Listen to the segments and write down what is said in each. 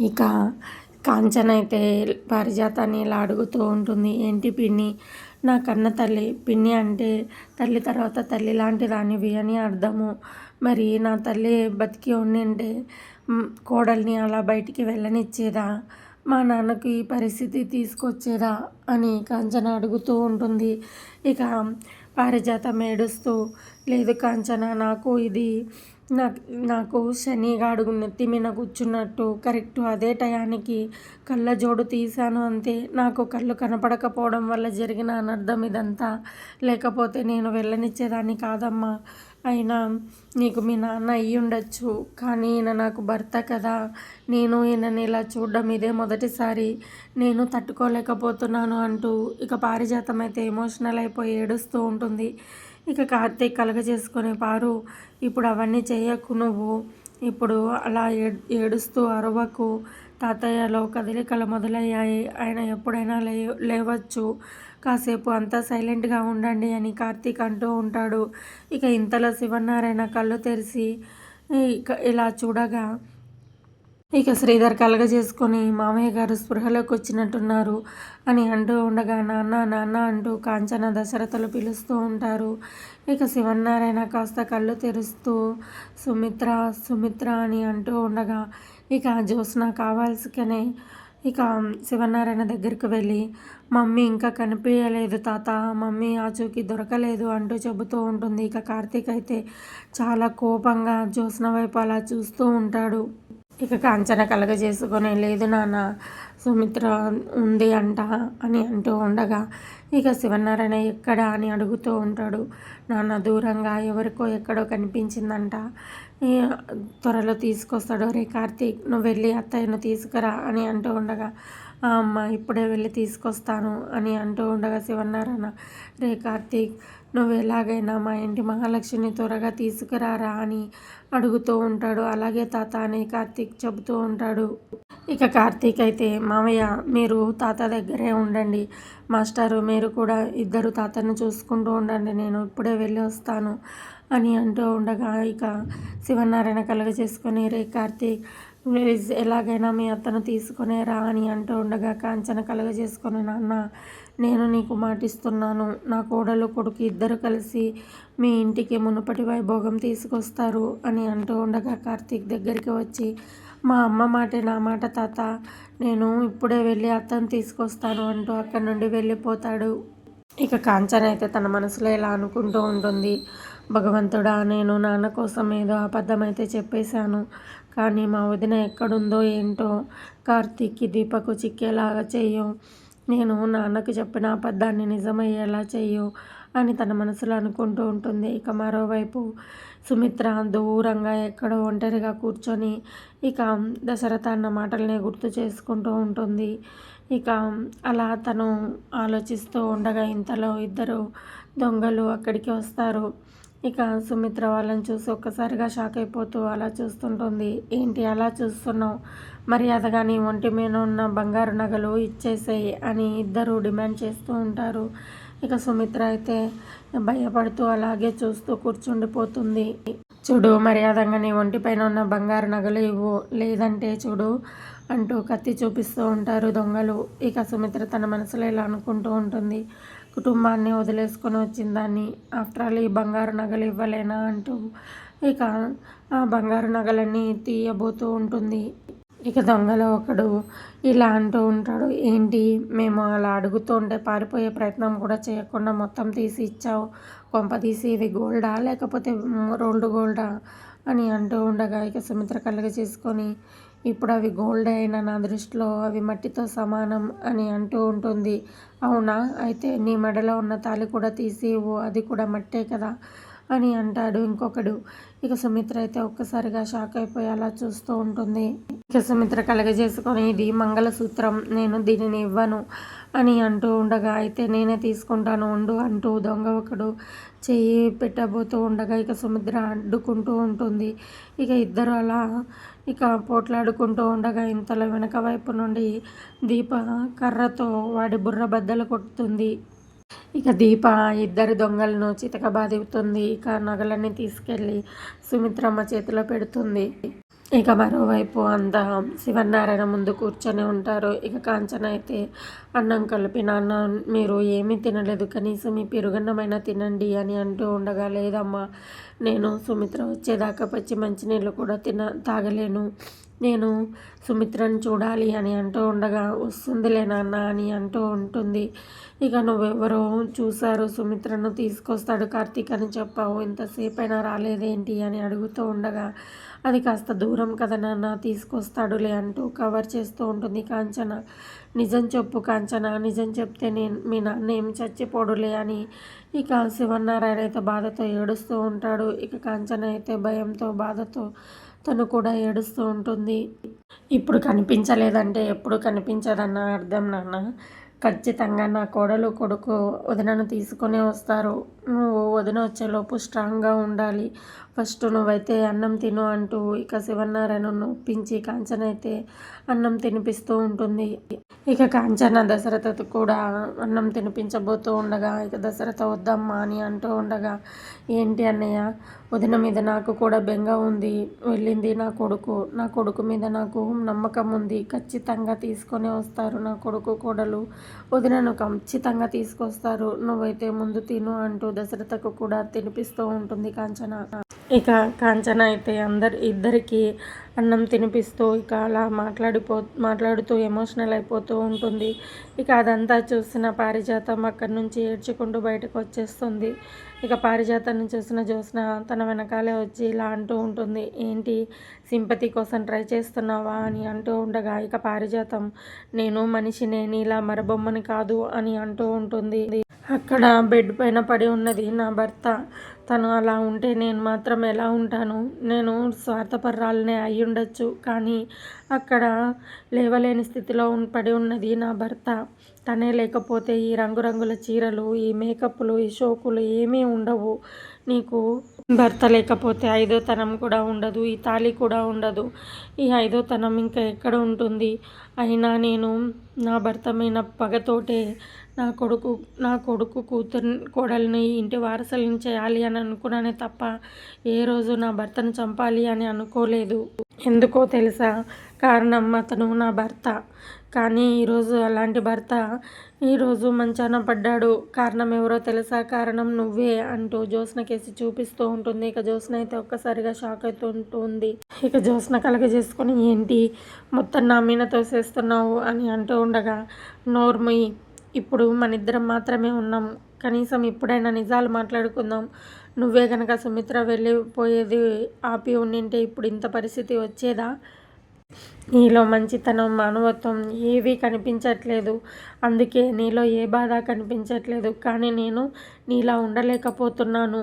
ఇక కాంచన అయితే పారిజాతాన్ని ఇలా అడుగుతూ ఉంటుంది ఏంటి పిన్ని? నా కన్న తల్లి. పిన్ని అంటే తల్లి తర్వాత తల్లి లాంటి దానివి అని అర్థము. మరి నా తల్లి బతికి ఉండింటే కోడల్ని అలా బయటికి వెళ్ళనిచ్చేదా? మా నాన్నకు ఈ పరిస్థితి తీసుకొచ్చేదా? అని కాంచన అడుగుతూ ఉంటుంది. ఇక పారిజాతం ఏడుస్తూ లేదు కాంచన నాకు ఇది నాకు నాకు శనిగాడు నెత్తి మీద కూర్చున్నట్టు కరెక్ట్ అదే టయానికి కళ్ళ జోడు తీశాను అంతే. నాకు కళ్ళు కనపడకపోవడం వల్ల జరిగిన అనర్థం ఇదంతా. లేకపోతే నేను వెళ్ళనిచ్చేదాన్ని కాదమ్మా. అయినా నీకు మీ నాన్న అయ్యి ఉండొచ్చు. కానీ ఈయన నాకు భర్త కదా. నేను ఈయనని ఇలా చూడడం ఇదే మొదటిసారి. నేను తట్టుకోలేకపోతున్నాను అంటూ ఇక పారిజాతం అయితే ఎమోషనల్ అయిపోయి ఏడుస్తూ ఉంటుంది. ఇక కార్తీక్ కలగజేసుకునే పారు ఇప్పుడు అవన్నీ చేయకు నువ్వు. ఇప్పుడు అలా ఏ ఏడుస్తూ అరవకు. తాతయ్యలో కదలికలు మొదలయ్యాయి. ఆయన ఎప్పుడైనా లే లేవచ్చు. కాసేపు అంతా సైలెంట్గా ఉండండి అని కార్తీక్ అంటూ ఉంటాడు. ఇక ఇంతలో శివనారాయణ కళ్ళు తెరిచి ఇక ఇలా చూడగా ఇక శ్రీధర్ కలగజేసుకొని మామయ్య గారు స్పృహలోకి వచ్చినట్టున్నారు అని అంటూ ఉండగా నాన్న నాన్న అంటూ కాంచన దశరథలు పిలుస్తూ ఉంటారు. ఇక శివనారాయణ కాస్త కళ్ళు తెరుస్తూ సుమిత్ర సుమిత్ర అని అంటూ ఉండగా ఇక జ్యోత్స్న కావాల్సికనే ఇక శివనారాయణ దగ్గరికి వెళ్ళి మమ్మీ ఇంకా కనిపించలేదు తాత మమ్మీ ఆచూకీ దొరకలేదు అంటూ చెబుతూ ఉంటుంది. ఇక కార్తీక్ అయితే చాలా కోపంగా జ్యోత్స్న వైపు అలా చూస్తూ ఉంటాడు. ఇక కాంచన కలగజేసుకొని లేదు నాన్న సుమిత్ర ఉంది అంట అని అంటూ ఉండగా ఇక శివనారాయణ ఎక్కడ అని అడుగుతూ ఉంటాడు. నాన్న దూరంగా ఎవరికో ఎక్కడో కనిపించిందంట. త్వరలో తీసుకొస్తాడు. రే కార్తీక్ నువ్వు వెళ్ళి అత్తయ్యను తీసుకురా అని అంటూ ఉండగా "ఆ అమ్మ ఇప్పుడే వెళ్ళి తీసుకొస్తాను అని అంటూ ఉండగా శివన్నారాయణ రే కార్తీక్ నువ్వు ఎలాగైనా మా ఇంటి మహాలక్ష్మిని త్వరగా తీసుకురారా అని అడుగుతూ ఉంటాడు. అలాగే తాత అని కార్తీక్ చెబుతూ ఉంటాడు. ఇక కార్తీక్ అయితే మామయ్య మీరు తాత దగ్గరే ఉండండి. మాస్టారు మీరు కూడా ఇద్దరు తాతను చూసుకుంటూ ఉండండి. నేను ఇప్పుడే వెళ్ళి వస్తాను అని అంటూ ఉండగా ఇక శివనారాయణ కలగ చేసుకొని రే కార్తీక్ ప్లీజ్ ఎలాగైనా మీ అత్తను తీసుకునే రా అని అంటూ ఉండగా కాంచన కలగ చేసుకొని నాన్న నేను నీకు మాటిస్తున్నాను. నా కోడలు కొడుకు ఇద్దరు కలిసి మీ ఇంటికి మునుపటి వైభోగం తీసుకొస్తారు అని అంటూ ఉండగా కార్తీక్ దగ్గరికి వచ్చి మా అమ్మ మాటే నా మాట తాత. నేను ఇప్పుడే వెళ్ళి అత్తను తీసుకొస్తాను అంటూ అక్కడి నుండి వెళ్ళిపోతాడు. ఇక కాంచన అయితే తన మనసులో ఇలా అనుకుంటూ ఉంటుంది. భగవంతుడా నేను నాన్న కోసం ఏదో అబద్ధమైతే చెప్పేశాను. కానీ మా వదిన ఎక్కడుందో ఏంటో కార్తీక్కి దీపకు చిక్కేలాగా చెయ్యు. నేను నాన్నకు చెప్పిన అబద్ధాన్ని నిజమయ్యేలా చెయ్యు అని తన మనసులో అనుకుంటూ ఉంటుంది. ఇక మరోవైపు సుమిత్ర దూరంగా ఎక్కడో ఒంటరిగా కూర్చొని ఇక దశరథ అన్న మాటలనే గుర్తు చేసుకుంటూ ఉంటుంది. ఇక అలా తను ఆలోచిస్తూ ఉండగా ఇంతలో ఇద్దరు దొంగలు అక్కడికి వస్తారు. ఇక సుమిత్ర వాళ్ళని చూసి ఒక్కసారిగా షాక్ అయిపోతూ అలా చూస్తుంటుంది. ఏంటి అలా చూస్తున్నావు? మర్యాదగా నీ ఒంటి మీద ఉన్న బంగారు నగలు ఇచ్చేసేయి అని ఇద్దరు డిమాండ్ చేస్తూ ఉంటారు. ఇక సుమిత్ర అయితే భయపడుతూ అలాగే చూస్తూ కూర్చుండిపోతుంది. చూడు మర్యాదగా నీ ఒంటిపైన ఉన్న బంగారు నగలు ఇవ్వు. లేదంటే చూడు అంటూ కత్తి చూపిస్తూ ఉంటారు దొంగలు. ఇక సుమిత్ర తన మనసులో ఇలా అనుకుంటూ ఉంటుంది. కుటుంబాన్ని వదిలేసుకొని వచ్చిన దాన్ని ఆఫ్టర్ ఆల్ ఈ బంగారు నగలు ఇవ్వలేనా అంటూ ఇక ఆ బంగారు నగలన్నీ తీయబోతూ ఉంటుంది. ఇక దొంగలో ఒకడు ఇలా అంటూ ఉంటాడు ఏంటి మేము అలా అడుగుతూ ఉంటే పారిపోయే ప్రయత్నం కూడా చేయకుండా మొత్తం తీసి ఇచ్చావు. కొంప తీసి ఇది గోల్డా లేకపోతే రోల్డ్ గోల్డా? అని అంటూ ఉండగా ఇక సుమిత్ర కలుగ చేసుకొని ఇప్పుడు అవి గోల్డ్ అయిన నా దృష్టిలో అవి మట్టితో సమానం అని అంటూ ఉంటుంది. అవునా? అయితే నీ మెడలో ఉన్న తాళి కూడా తీసి ఇవ్వు అది కూడా మట్టే కదా? అని అంటాడు ఇంకొకడు. ఇక సుమిత్ర అయితే ఒక్కసారిగా షాక్ అయిపోయి అలా చూస్తూ ఉంటుంది. ఇక సుమిత్ర కలగజేసుకొని ఇది మంగళసూత్రం నేను దీనిని ఇవ్వను. అని అంటూ ఉండగా అయితే నేనే తీసుకుంటాను ఉండు అంటూ దొంగ ఒకడు చెయ్యి పెట్టబోతూ ఉండగా ఇక సుమిత్ర అడ్డుకుంటూ ఉంటుంది. ఇక ఇద్దరు అలా ఇక పోట్లాడుకుంటూ ఉండగా ఇంతలో వెనక వైపు నుండి దీప కర్రతో వాడి బుర్ర బద్దలు కొడుతుంది. ఇక దీప ఇద్దరు దొంగలను చితకబాదుతుంది ఇక నగలన్నీ తీసుకెళ్ళి సుమిత్రమ్మ చేతిలో పెడుతుంది. ఇక మరోవైపు అంతా శివనారాయణ ముందు కూర్చొని ఉంటారు. ఇక కాంచన అయితే అన్నం కలిపి నాన్న మీరు ఏమీ తినలేదు. కనీసం మీ పెరుగన్నమైనా తినండి అని అంటూ ఉండగా లేదమ్మా నేను సుమిత్ర వచ్చేదాకా పచ్చి మంచినీళ్ళు కూడా తిన తాగలేను. నేను సుమిత్రను చూడాలి అని అంటూ ఉండగా వస్తుందిలే నాన్న అని అంటూ ఉంటుంది. ఇక నువ్వెవరో చూశారు సుమిత్రను తీసుకొస్తాడు కార్తీక్ అని చెప్పావు. ఇంతసేపైనా రాలేదేంటి అని అడుగుతూ ఉండగా అది కాస్త దూరం కదా నాన్న తీసుకొస్తాడులే అంటూ కవర్ చేస్తూ ఉంటుంది కాంచన. నిజం చెప్పు కాంచన నిజం చెప్తే నేను మీ నాన్న ఏమి చచ్చిపోడులే అని ఇక శివనారాయణ అయితే బాధతో ఏడుస్తూ ఉంటాడు. ఇక కాంచన అయితే భయంతో బాధతో తను కూడా ఏడుస్తూ ఉంటుంది. ఇప్పుడు కనిపించలేదంటే ఎప్పుడు కనిపించదన్న అర్థం నాన్న? ఖచ్చితంగా నా కోడలు కొడుకు వదినను తీసుకొని వస్తారు. నువ్వు వదిన వచ్చేలోపు స్ట్రాంగ్గా ఉండాలి. ఫస్ట్ నువ్వైతే అన్నం తిను అంటూ ఇక శివనారాయణను ఒప్పించి కాంచన అయితే అన్నం తినిపిస్తూ ఉంటుంది. ఇక కాంచన దశరథకు కూడా అన్నం తినిపించబోతూ ఉండగా ఇక దశరథ వద్దమ్మా అని అంటూ ఉండగా ఏంటి అన్నయ్య వదిన మీద నాకు కూడా బెంగ ఉంది. వెళ్ళింది నా కొడుకు. నా కొడుకు మీద నాకు నమ్మకం ఉంది. ఖచ్చితంగా తీసుకొని వస్తారు నా కొడుకు కోడలు. వదినను ఖచ్చితంగా తీసుకొస్తారు. నువ్వైతే ముందు తిను అంటూ దశరథకు కూడా తినిపిస్తూ ఉంటుంది కాంచన. ఇక కాంచన అయితే అందరు ఇద్దరికి అన్నం తినిపిస్తూ ఇక అలా మాట్లాడిపో మాట్లాడుతూ ఎమోషనల్ అయిపోతూ ఉంటుంది. ఇక అదంతా చూసిన పారిజాతం అక్కడి నుంచి ఏడ్చుకుంటూ బయటకు వచ్చేస్తుంది. ఇక పారిజాతాన్ని చూసిన జ్యోత్స్న తన వెనకాలే వచ్చి ఇలా అంటూ ఉంటుంది. ఏంటి? సింపతి కోసం ట్రై చేస్తున్నావా? అని అంటూ ఉండగా ఇక పారిజాతం నేను మనిషినే నీలా మరబొమ్మని కాదు అని అంటూ ఉంటుంది. అక్కడ బెడ్ పైన పడి ఉన్నది నా భర్త. తను అలా ఉంటే నేను మాత్రం ఎలా ఉంటాను? నేను స్వార్థపర్రాలనే అయి ఉండొచ్చు. కానీ అక్కడ లేవలేని స్థితిలో పడి ఉన్నది నా భర్త. తనే లేకపోతే ఈ రంగురంగుల చీరలు ఈ మేకప్లు ఈ షోకులు ఏమీ ఉండవు. నీకు భర్త లేకపోతే ఐదో తనం కూడా ఉండదు ఈ తాళి కూడా ఉండదు. ఈ ఐదో తనం ఇంకా ఎక్కడ ఉంటుంది? అయినా నేను నా భర్త మీద పగతోటే నా కొడుకు నా కొడుకు కూతురు కోడల్ని ఇంటి వారసులను చేయాలి అని అనుకున్నానే తప్ప ఏ రోజు నా భర్తను చంపాలి అని అనుకోలేదు. ఎందుకో తెలుసా? కారణం అతను నా భర్త. కానీ ఈరోజు అలాంటి భర్త ఈరోజు మంచాన పడ్డాడు. కారణం ఎవరో తెలుసా? కారణం నువ్వే అంటూ జ్యోత్స్న కేసి చూపిస్తూ ఉంటుంది. ఇక జ్యోత్స్న అయితే ఒక్కసారిగా షాక్ అవుతూ ఉంటుంది. ఇక జ్యోత్స్న కలగజేసుకొని ఏంటి? మొత్తం నా మీద తోసేస్తున్నావు? అని అంటూ ఉండగా నోర్మి ఇప్పుడు మన ఇద్దరం మాత్రమే ఉన్నాం. కనీసం ఇప్పుడైనా నిజాలు మాట్లాడుకుందాం. నువ్వే కనుక సుమిత్ర వెళ్ళిపోయేది ఆపి ఉండింటే ఇప్పుడు ఇంత పరిస్థితి వచ్చేదా? నీలో మంచితనం మానవత్వం ఏవీ కనిపించట్లేదు. అందుకే నీలో ఏ బాధ కనిపించట్లేదు. కానీ నేను నీలా ఉండలేకపోతున్నాను.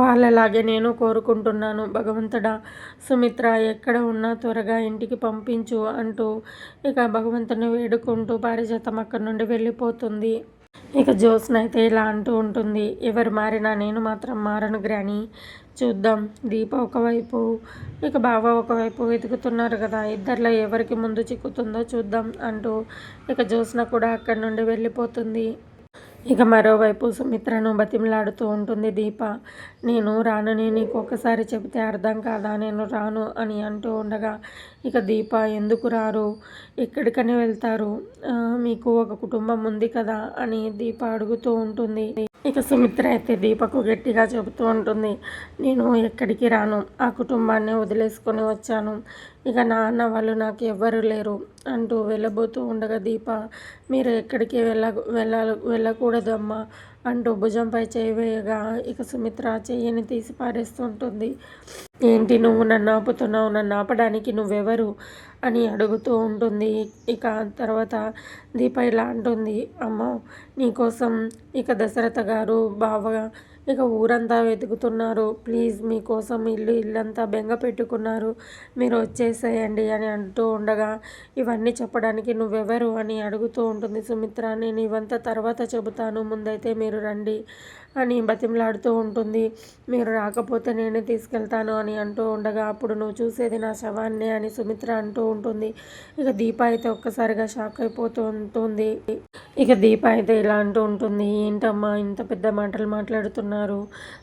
వాళ్ళలాగే నేను కోరుకుంటున్నాను. భగవంతుడా సుమిత్ర ఎక్కడ ఉన్నా త్వరగా ఇంటికి పంపించు అంటూ ఇక భగవంతుని వేడుకుంటూ పారిజాతం అక్కడి నుండి వెళ్ళిపోతుంది. ఇక జ్యోత్స్న అయితే ఇలా అంటూ ఉంటుంది. ఎవరు మారినా నేను మాత్రం మారను గ్రాని. చూద్దాం. దీప ఒకవైపు ఇక బావ ఒకవైపు వెతుకుతున్నారు కదా. ఇద్దరిలో ఎవరికి ముందు చిక్కుతుందో చూద్దాం అంటూ ఇక జ్యోత్స్న కూడా అక్కడి నుండి వెళ్ళిపోతుంది. ఇక మరోవైపు సుమిత్రను బతిమలాడుతూ ఉంటుంది దీప. నేను రానని నీకు ఒకసారి చెబితే అర్థం కాదా? నేను రాను అని అంటూ ఉండగా ఇక దీప ఎందుకు రారు? ఎక్కడికని వెళ్తారు? మీకు ఒక కుటుంబం ఉంది కదా? అని దీప అడుగుతూ ఉంటుంది. ఇక సుమిత్ర అయితే దీపకు గట్టిగా చెబుతూ ఉంటుంది నేను ఎక్కడికి రాను ఆ కుటుంబాన్ని వదిలేసుకొని వచ్చాను. ఇక నాన్న వాళ్ళు నాకు ఎవ్వరు లేరు అంటూ వెళ్ళబోతూ ఉండగా దీప మీరు ఎక్కడికి వెళ్ళ వెళ్ళ వెళ్ళకూడదమ్మా. అంటూ భుజంపై చేయవేయగా ఇక సుమిత్ర చెయ్యిని తీసి పారేస్తుంటుంది. ఏంటి నువ్వు నన్ను ఆపుతున్నావు? నన్ను ఆపడానికి నువ్వెవరు? అని అడుగుతూ ఉంటుంది. ఇక తర్వాత దీప ఇలా అంటుంది. అమ్మ నీకోసం ఇక దశరథ గారు బావగా ఇక ఊరంతా వెతుకుతున్నారు. ప్లీజ్ మీకోసం ఇల్లు ఇల్లంతా బెంగ పెట్టుకున్నారు. మీరు వచ్చేసేయండి అని అంటూ ఉండగా ఇవన్నీ చెప్పడానికి నువ్వెవరు అని అడుగుతూ ఉంటుంది సుమిత్ర. నేను ఇవంతా తర్వాత చెబుతాను ముందైతే మీరు రండి అని బతిమలాడుతూ ఉంటుంది. మీరు రాకపోతే నేనే తీసుకెళ్తాను అని అంటూ ఉండగా అప్పుడు నువ్వు చూసేది నా శవాన్నే అని సుమిత్ర అంటూ ఉంటుంది. ఇక దీప అయితే ఒక్కసారిగా షాక్ అయిపోతూ ఉంటుంది. ఇక దీప అయితే ఇలా అంటూ ఉంటుంది. ఏంటమ్మా ఇంత పెద్ద మాటలు మాట్లాడుతున్నారు?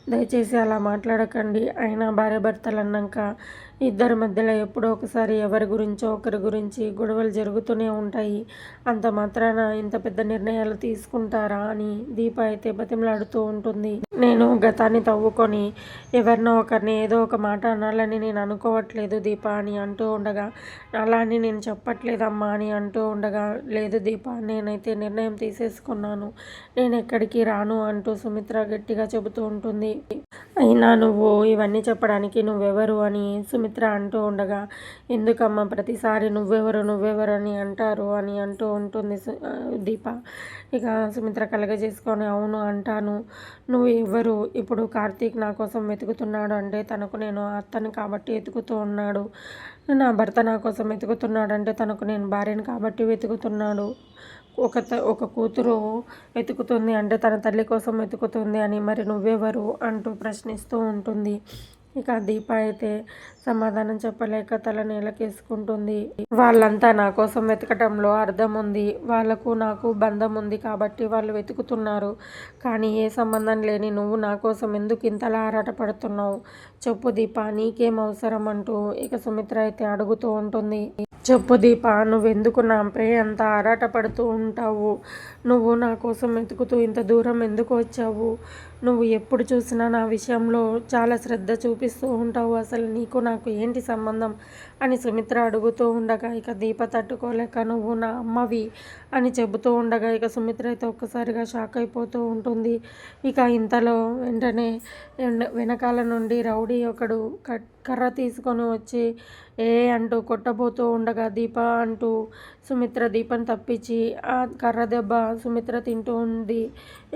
దయచేసి అలా మాట్లాడకండి. అయినా భార్య భర్తలు అన్నాక ఇద్దరి మధ్యలో ఎప్పుడో ఒకసారి ఎవరి గురించో ఒకరి గురించి గొడవలు జరుగుతూనే ఉంటాయి. అంత మాత్రాన ఇంత పెద్ద నిర్ణయాలు తీసుకుంటారా అని దీప అయితే బతిమలాడుతూ ఉంటుంది. నేను గతాన్ని తవ్వుకొని ఎవరినో ఒకరిని ఏదో ఒక మాట అనాలని నేను అనుకోవట్లేదు దీప అని అంటూ ఉండగా అలా అని నేను చెప్పట్లేదమ్మా అని అంటూ ఉండగా లేదు దీప నేనైతే నిర్ణయం తీసేసుకున్నాను. నేను ఎక్కడికి రాను అంటూ సుమిత్ర గట్టిగా చెబుతూ ఉంటుంది. అయినా నువ్వు ఇవన్నీ చెప్పడానికి నువ్వెవరు అని సుమిత్ర అంటూ ఉండగా ఎందుకమ్మా ప్రతిసారి నువ్వెవరు నువ్వెవరు అని అంటారు అని అంటూ ఉంటుంది దీప. ఇక సుమిత్ర కలగజేసుకొని అవును అంటాను. నువ్వు ఎవరు ఇప్పుడు కార్తీక్ నా కోసం వెతుకుతున్నాడు అంటే తనకు నేను అత్తని కాబట్టి వెతుకుతూ ఉన్నాడు. నా భర్త నా కోసం వెతుకుతున్నాడు అంటే తనకు నేను భార్యను కాబట్టి వెతుకుతున్నాడు. ఒక ఒక కూతురు వెతుకుతుంది అంటే తన తల్లి కోసం వెతుకుతుంది అని. మరి నువ్వెవరు? అంటూ ప్రశ్నిస్తూ ఉంటుంది. ఇక దీప అయితే సమాధానం చెప్పలేక తల నేలకేసుకుంటుంది. వాళ్ళంతా నా కోసం వెతకటంలో అర్థం ఉంది. వాళ్ళకు నాకు బంధం ఉంది కాబట్టి వాళ్ళు వెతుకుతున్నారు. కానీ ఏ సంబంధం లేని నువ్వు నా కోసం ఎందుకు ఇంతలా ఆరాటపడుతున్నావు చెప్పు దీప నీకేం అవసరం అంటూ ఇక సుమిత్ర అయితే అడుగుతూ ఉంటుంది. చెప్పు దీప నువ్వెందుకు నాపై అంత ఆరాటపడుతూ ఉంటావు? నువ్వు నా కోసం వెతుకుతూ ఇంత దూరం ఎందుకు వచ్చావు? నువ్వు ఎప్పుడు చూసినా నా విషయంలో చాలా శ్రద్ధ చూపిస్తూ ఉంటావు. అసలు నీకు నాకు ఏంటి సంబంధం? అని సుమిత్ర అడుగుతూ ఉండగా ఇక దీప తట్టుకోలేక నువ్వు నా అమ్మవి అని చెబుతూ ఉండగా ఇక సుమిత్ర అయితే ఒక్కసారిగా షాక్ అయిపోతూ ఉంటుంది. ఇక ఇంతలో వెంటనే వెనకాల నుండి రౌడీ ఒకడు కర్ర తీసుకొని వచ్చి ఏ అంటూ కొట్టబోతూ ఉండగా దీప అంటూ సుమిత్ర దీపం తప్పించి ఆ కర్ర దెబ్బ సుమిత్ర తింటూ ఉంది.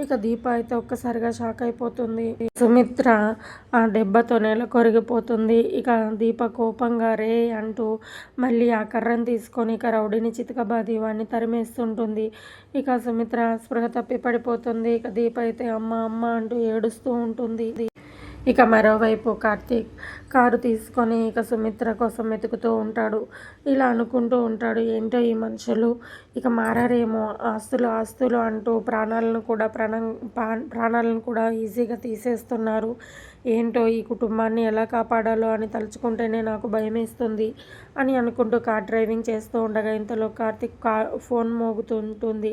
ఇక దీప అయితే ఒక్కసారిగా షాక్ అయిపోతుంది. సుమిత్ర ఆ దెబ్బతో నేల కొరిగిపోతుంది. ఇక దీప కోపంగా రే అంటూ మళ్ళీ ఆ కర్రను తీసుకొని ఇక రౌడీని చితకబాది వాడిని తరిమేస్తుంటుంది. ఇక సుమిత్ర స్పృహ తప్పి పడిపోతుంది. ఇక దీప అయితే అమ్మ అమ్మ అంటూ ఏడుస్తూ ఉంటుంది. ఇక మరోవైపు కార్తీక్ కారు తీసుకొని ఇక సుమిత్ర కోసం వెతుకుతూ ఉంటాడు. ఇలా అనుకుంటూ ఉంటాడు ఏంటో ఈ మనుషులు? ఇక మారారేమో? ఆస్తులు ఆస్తులు అంటూ ప్రాణాలను కూడా ప్రాణం ప్రాణాలను కూడా ఈజీగా తీసేస్తున్నారు. ఏంటో ఈ కుటుంబాన్ని ఎలా కాపాడాలో అని తలుచుకుంటేనే నాకు భయమేస్తుంది అని అనుకుంటూ కార్ డ్రైవింగ్ చేస్తూ ఉండగా ఇంతలో కార్తిక్ కా ఫోన్ మోగుతుంటుంది.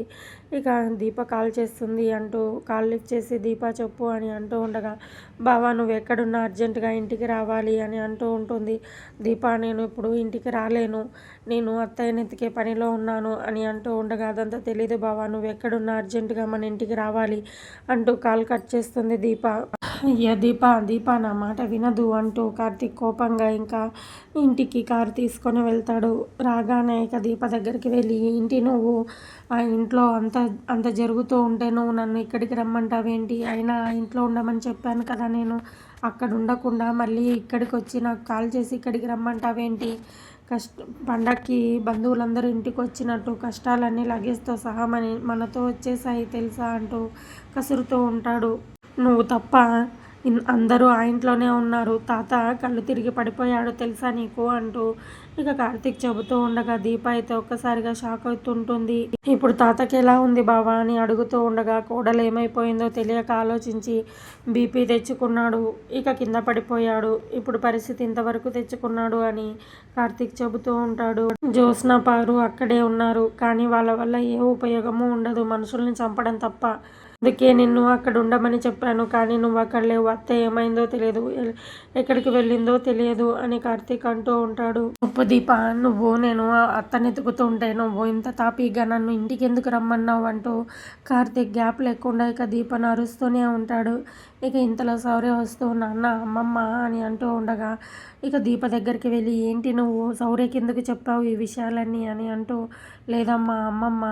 ఇక దీప కాల్ చేస్తుంది అంటూ కాల్ లిఫ్ట్ చేసి దీప చెప్పు అని అంటూ ఉండగా బావా నువ్వు ఎక్కడున్నా అర్జెంటుగా ఇంటికి రావాలి అని అంటూ ఉంటుంది. దీప నేను ఇప్పుడు ఇంటికి రాలేను. నేను అత్తయ్యని ఎతికే పనిలో ఉన్నాను అని అంటూ ఉండగా అదంతా తెలియదు బావా నువ్వు ఎక్కడున్నా అర్జెంటుగా మన ఇంటికి రావాలి అంటూ కాల్ కట్ చేస్తుంది దీప. అయ్యా దీప దీప నా మాట వినదు అంటూ కార్తీక్ కోపంగా ఇంకా ఇంటికి కారు తీసుకొని వెళ్తాడు. రాగానే ఇక దీప దగ్గరికి వెళ్ళి ఇంటి నువ్వు? ఆ ఇంట్లో అంత అంత జరుగుతూ ఉంటే నువ్వు నన్ను ఇక్కడికి రమ్మంటావేంటి? అయినా ఇంట్లో ఉండమని చెప్పాను కదా నేను. అక్కడ ఉండకుండా మళ్ళీ ఇక్కడికి వచ్చి నాకు కాల్ చేసి ఇక్కడికి రమ్మంటావేంటి? కష్ట పండక్కి బంధువులందరూ ఇంటికి వచ్చినట్టు కష్టాలన్నీ లగేజ్తో సహా మన మనతో వచ్చేసాయి తెలుసా? అంటూ కసురుతూ ఉంటాడు. నువ్వు తప్ప అందరూ ఆ ఇంట్లోనే ఉన్నారు. తాత కళ్ళు తిరిగి పడిపోయాడు తెలుసా నీకు అంటూ ఇక కార్తీక్ చెబుతూ ఉండగా దీప అయితే ఒక్కసారిగా షాక్ అవుతుంటుంది. ఇప్పుడు తాతకి ఎలా ఉంది బావా అని అడుగుతూ ఉండగా కోడలు ఏమైపోయిందో తెలియక ఆలోచించి బీపీ తెచ్చుకున్నాడు. ఇక కింద పడిపోయాడు. ఇప్పుడు పరిస్థితి ఇంతవరకు తెచ్చుకున్నాడు అని కార్తీక్ చెబుతూ ఉంటాడు. జ్యోత్స్న పారు అక్కడే ఉన్నారు. కానీ వాళ్ళ వల్ల ఏ ఉపయోగము ఉండదు. మనుషుల్ని చంపడం తప్ప అందుకే నిన్ను అక్కడ ఉండమని చెప్పాను కానీ నువ్వు అక్కడ లేవు. అత్త ఏమైందో తెలియదు. ఎక్కడికి వెళ్ళిందో తెలియదు అని కార్తీక్ అంటూ ఉంటాడు. ఉప్పు దీప నువ్వు నేను అత్తని ఎతుకుతూ ఉంటే నువ్వు ఇంత తాపీగా నన్ను ఇంటికి ఎందుకు రమ్మన్నావు? అంటూ కార్తీక్ గ్యాప్ లేకుండా ఇక దీపను అరుస్తూనే ఉంటాడు. ఇక ఇంతలో సౌర్య వస్తూ నాన్న అమ్మమ్మ అని అంటూ ఉండగా ఇక దీప దగ్గరికి వెళ్ళి ఏంటి నువ్వు? సౌర్యకి ఎందుకు చెప్పావు ఈ విషయాలన్నీ? అని అంటూ లేదమ్మా అమ్మమ్మ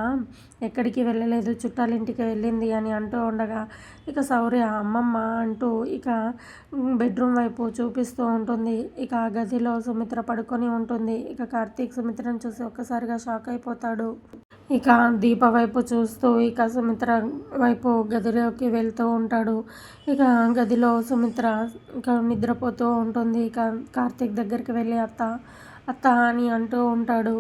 ఎక్కడికి వెళ్ళలేదు చుట్టాలింటికి వెళ్ళింది అని అంటూ ఉండగా ఇక సౌర్య అమ్మమ్మ అంటూ ఇక బెడ్రూమ్ వైపు చూపిస్తూ ఉంటుంది. ఇక ఆ గదిలో సుమిత్ర పడుకొని ఉంటుంది. ఇక కార్తీక్ సుమిత్రను చూసి ఒక్కసారిగా షాక్ అయిపోతాడు. ఇక దీప వైపు చూస్తూ ఇక సుమిత్ర వైపు గదిలోకి వెళ్తూ ఉంటాడు. ఇక గదిలో సుమిత్ర ఇక నిద్రపోతూ ఉంటుంది. ఇక కార్తీక్ దగ్గరికి వెళ్ళి అత్త అత్త అని అంటూ ఉంటాడు.